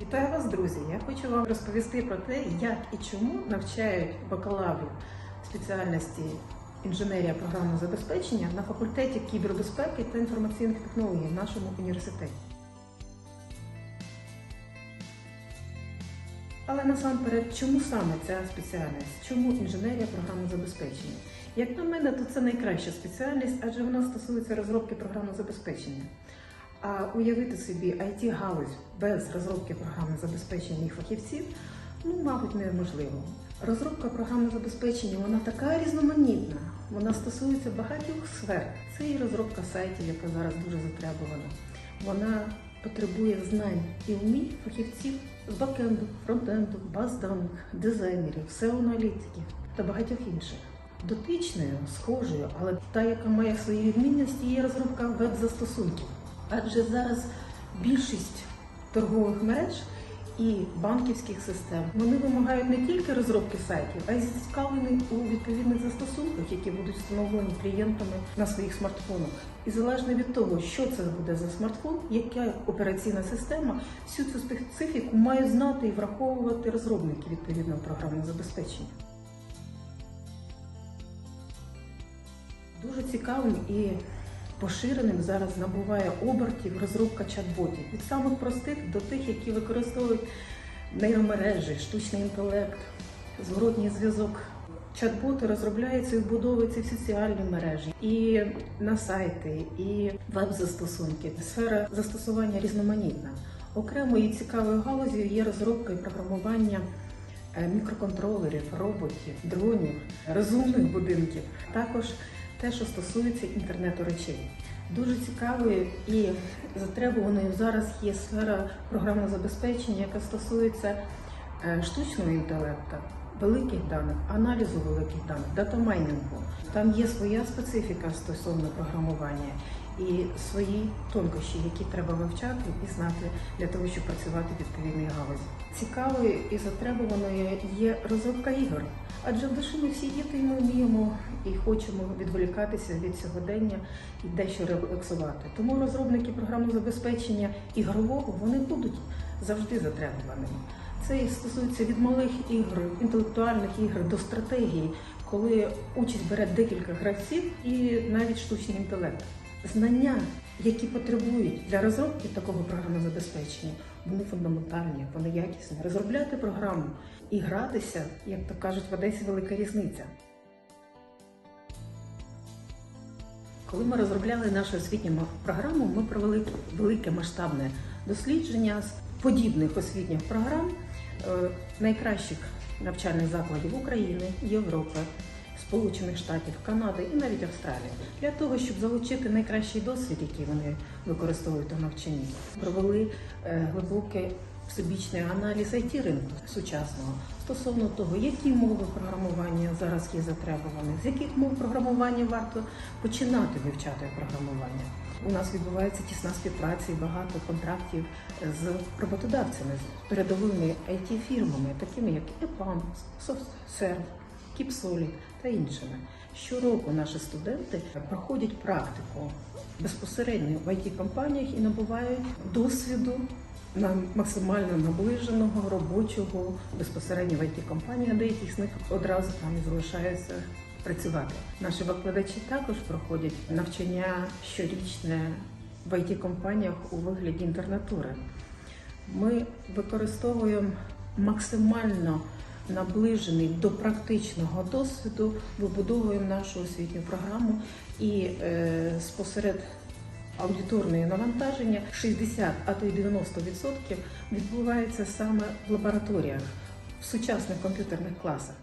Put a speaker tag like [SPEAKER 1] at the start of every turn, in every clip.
[SPEAKER 1] Вітаю вас, друзі! Я хочу вам розповісти про те, як і чому навчають бакалаврів спеціальності інженерія програмного забезпечення на факультеті кібербезпеки та інформаційних технологій в нашому університеті. Але насамперед, чому саме ця спеціальність? Чому інженерія програмного забезпечення? Як на мене, то це найкраща спеціальність, адже вона стосується розробки програмного забезпечення. А уявити собі it галузь без розробки програмного забезпечення і фахівців, ну, мабуть, неможливо. Розробка програмного забезпечення вона така різноманітна, вона стосується багатьох сфер. Це і розробка сайтів, яка зараз дуже затребувана. Вона потребує знань і вмінь фахівців з бакенду, фронтенду, баз даних, дизайнерів, SEO-аналітиків та багатьох інших. Дотичною, схожою, але та, яка має свої відмінності, є розробка веб-застосунків. Адже зараз більшість торгових мереж і банківських систем вони вимагають не тільки розробки сайтів, а й зацікавлені у відповідних застосунках, які будуть встановлені клієнтами на своїх смартфонах. І залежно від того, що це буде за смартфон, яка операційна система, всю цю специфіку мають знати і враховувати розробники відповідного програмного забезпечення. Дуже цікавим і поширеним зараз набуває обертів розробка чат-ботів від самих простих до тих, які використовують нейромережі, штучний інтелект, зворотній зв'язок. Чат-боти розробляються і вбудовуються в соціальні мережі, і на сайти, і веб-застосунки. Сфера застосування різноманітна. Окремою цікавою галузю є розробка і програмування е, мікроконтролерів, роботів, дронів, розумних будинків. Також те, що стосується інтернету речей. Дуже цікавою і затребуваною зараз є сфера програмного забезпечення, яка стосується е, штучного інтелекту, великих даних, аналізу великих даних, датамайнінгу. Там є своя специфіка стосовно програмування і свої тонкощі, які треба вивчати і знати для того, щоб працювати в відповідній галузі. Цікавою і затребуваною є розробка ігор. Адже в душі ми всі діти, ми вміємо і хочемо відволікатися від сьогодення і дещо релаксувати. Тому розробники програмного забезпечення ігрового вони будуть завжди затребуваними. Це і стосується від малих ігор, інтелектуальних ігор до стратегії, коли участь бере декілька гравців і навіть штучний інтелект. Знання, які потребують для розробки такого програмного забезпечення, вони фундаментальні, вони якісні. Розробляти програму і гратися, як то кажуть, в Одесі велика різниця. Коли ми розробляли нашу освітню програму, ми провели велике масштабне дослідження з подібних освітніх програм е, найкращих навчальних закладів України, Європи, Сполучених Штатів, Канади і навіть Австралії для того, щоб залучити найкращий досвід, який вони використовують у навчанні. Провели е, глибокий всебічний аналіз it ринку сучасного стосовно того, які мови програмування зараз є затребувані, з яких мов програмування варто починати вивчати програмування. У нас відбувається тісна співпраця і багато контрактів з роботодавцями, з передовими it фірмами такими як EPAM, SoftServe, Кіпсолі та іншими. Щороку наші студенти проходять практику безпосередньо в it компаніях і набувають досвіду на максимально наближеного робочого безпосередньо в it компанії, а деякі з них одразу там і залишаються працювати. Наші викладачі також проходять навчання щорічне в it компаніях у вигляді інтернатури. Ми використовуємо максимально наближений до практичного досвіду, вибудовуємо нашу освітню програму і е, спосеред аудиторної навантаження 60, а то й 90% відбувається саме в лабораторіях, в сучасних комп'ютерних класах.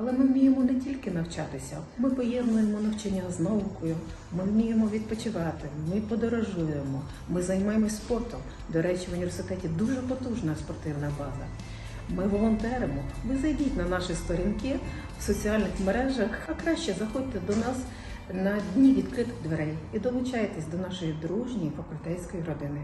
[SPEAKER 1] Але ми вміємо не тільки навчатися, ми поєднуємо навчання з наукою, ми вміємо відпочивати, ми подорожуємо, ми займаємось спортом. До речі, в університеті дуже потужна спортивна база. Ми волонтеримо. Ви зайдіть на наші сторінки в соціальних мережах, а краще заходьте до нас на дні відкритих дверей і долучайтесь до нашої дружньої факультетської родини.